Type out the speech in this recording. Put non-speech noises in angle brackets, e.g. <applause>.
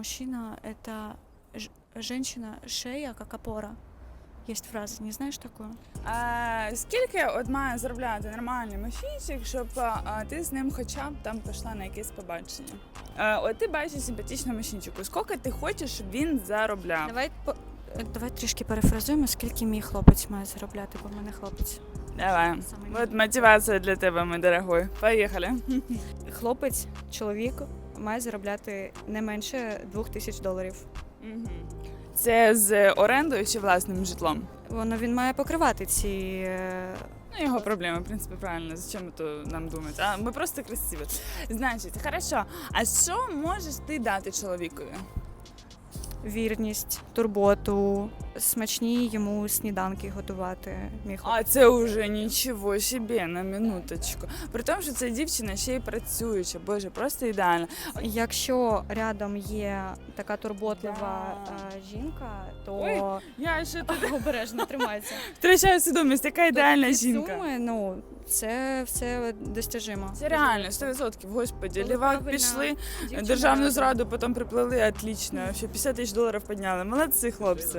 мужчина – это женщина, шея, как опора. Есть фраза, не знаешь такую? А, скільки от має заробляти нормальний мужчинчик, щоб а, ти з ним хоча б там пішла на якесь побачення? А, от ти бачиш симпатичного мужчинчику. Скільки ти хочеш, щоб він заробляв? Давай, по... е, давай трішки перефразуємо, скільки мій хлопець має заробляти, бо в мене хлопець. Давай. Саме От мотивація для тебе, мій дорогой. Поїхали. Хлопець, чоловік має заробляти не менше двох тисяч доларів. Це з орендою чи власним житлом? Воно він має покривати ці е, Ну, його проблема, в принципі, правильно. Зачем то нам думати? А ми просто красиві. Значить, хорошо. А що можеш ти дати чоловікові? вірність, турботу, смачні йому сніданки готувати. Хлопець. А це вже нічого собі на минуточку. При тому, що ця дівчина ще й працююча, боже, просто ідеально. Якщо рядом є така турботлива Да. е, жінка, то Ой, Я ще <laughs> тут обережно тримається. втрачаю свідомість, яка ідеальна жінка. суми, ну це все достижимо. Це реально 100%. Господі, Коли лівак правильна пішли, Дівчина державну зраду потім приплили, отлично. Ще 50 тисяч доларів підняли. Молодці, хлопці.